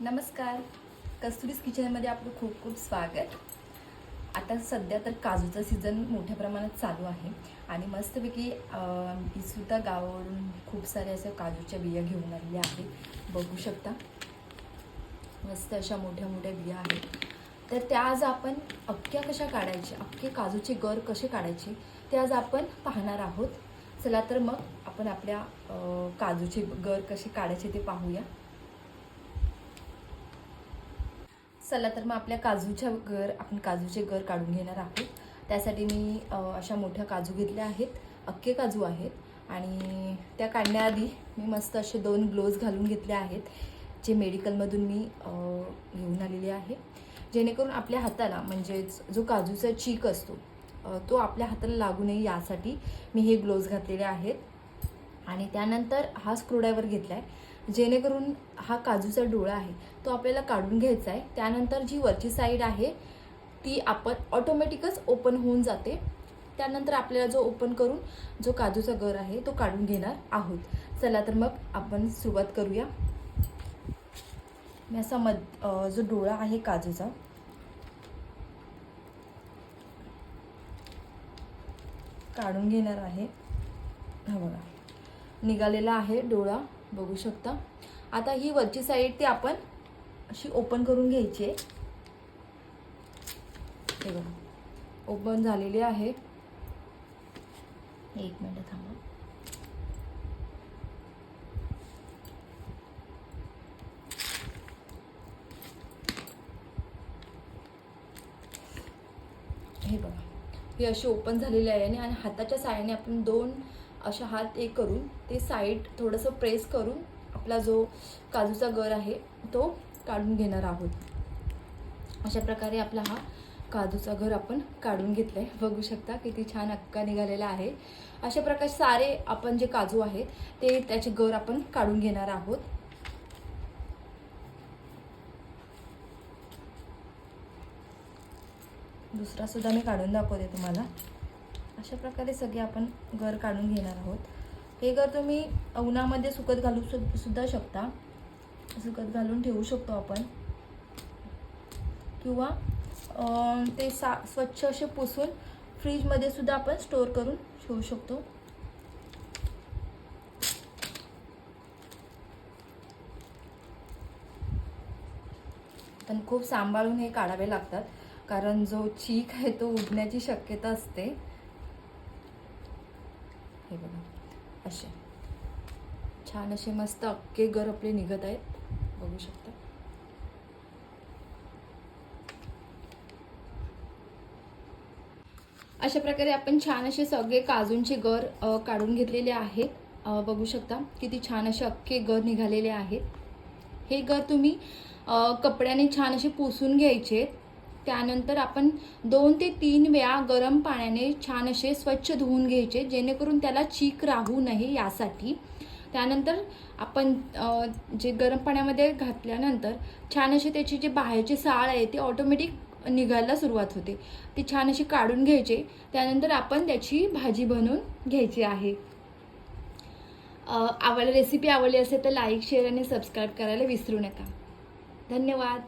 नमस्कार. कस्तुरीज किचनमध्ये आपलं खूप खूप स्वागत. आता सध्या तर काजूचा सीझन मोठ्या प्रमाणात चालू आहे आणि मस्तपैकी मी सुद्धा गावावरून खूप साऱ्या अशा काजूच्या बिया घेऊन आलेल्या आहेत बघू शकता. मस्त अशा मोठ्या मोठ्या बिया आहेत. तर त्या आज आपण अख्ख्या कशा काढायच्या अख्खे काजूचे गर कसे काढायचे ते आज आपण पाहणार आहोत. चला तर मग आपण आपल्या काजूचे गर कसे काढायचे ते पाहूया. चला तर मग आपल्या काजूच्या गर आपण काजूचे गर काढून घेणार आहोत. त्यासाठी मी अशा मोठ्या काजू घेतल्या आहेत. अख्खे काजू आहेत. आणि त्या काढण्याआधी मी मस्त असे दोन ग्लोव्ज घालून घेतले आहेत जे मेडिकलमधून मी घेऊन आलेले आहे. जेणेकरून आपल्या हाताला म्हणजेच जो काजूचा चीक असतो तो आपल्या हाताला लागू नये यासाठी मी हे ग्लोव्ज घातलेले आहेत. आणि त्यानंतर हा स्क्रूड्रायव्हर घेतला आहे जेणेकरून हा काजूचा डोळा आहे तो आपल्याला काढून घ्यायचा आहे त्यानंतर जी वरची साईड आहे ती आपण ऑटोमॅटिकच ओपन होऊन जाते. त्यानंतर आपल्याला जो ओपन करून जो काजूचा गर आहे तो काढून घेणार आहोत. चला तर मग आपण सुरुवात करूया. मी असा मध जो डोळा आहे काजूचा काढून घेणार आहे. हा बघा. निघालेला आहे डोळा बघू शकता. आता ही वरची साईड ती आपण अशी ओपन करून घ्यायची आहे. हे बघा. ओपन झालेली आहे. एक मिनिट थांबा. हे बघा. ही अशी ओपन झालेली आहे आणि हाताच्या साहाय्याने आपण दोन अशा हात एक करून ते साईड थोडंसं प्रेस करून आपला जो काजूचा गर आहे तो काढून घेणार आहोत. अशा प्रकारे आपला हा काजूचा घर आपण काढून घेतलाय. बघू शकता किती छान अक्का निघालेला आहे. अशा प्रकारे सारे आपण जे काजू आहेत ते त्याचे गर आपण काढून घेणार आहोत. दुसरा सुद्धा मी काढून दाखवते तुम्हाला. अशा प्रकारे सगळे आपण घर काढून घेणार आहोत. हे घर तुम्ही उन्हामध्ये सुकत घालू सु- सुद्धा शकता. सुकत घालून ठेवू शकतो आपण. किंवा ते सा स्वच्छ असे पुसून फ्रीजमध्ये सुद्धा आपण स्टोअर करून ठेवू शकतो. पण खूप सांभाळून हे काढावे लागतात. कारण जो चीक आहे तो उडण्याची शक्यता असते. हे बघा. असे छान असे मस्त अख्खे गर आपले निघत आहेत. बघू शकता. अशा प्रकारे आपण छान असे सगळे काजूंचे गर काढून घेतलेले आहेत बघू शकता किती छान असे अख्खे गर निघालेले आहेत. हे गर तुम्ही कपड्याने छान असे पुसून घ्यायचे. त्यानंतर आपण दोन ते तीन वेळा गरम पाण्याने छान असे स्वच्छ धुवून घ्यायचे जेणेकरून त्याला चीक राहू नये यासाठी. त्यानंतर आपण जे गरम पाण्यामध्ये घातल्यानंतर छान असे त्याची जे बाहेरची साळ आहे ती ऑटोमॅटिक निघायला सुरुवात होते. ती छान अशी काढून घ्यायचे. त्यानंतर आपण त्याची भाजी बनवून घ्यायची आहे. आवड आवडली रेसिपी आवडली असेल तर लाईक शेअर आणि सबस्क्राईब करायला विसरू नका. धन्यवाद.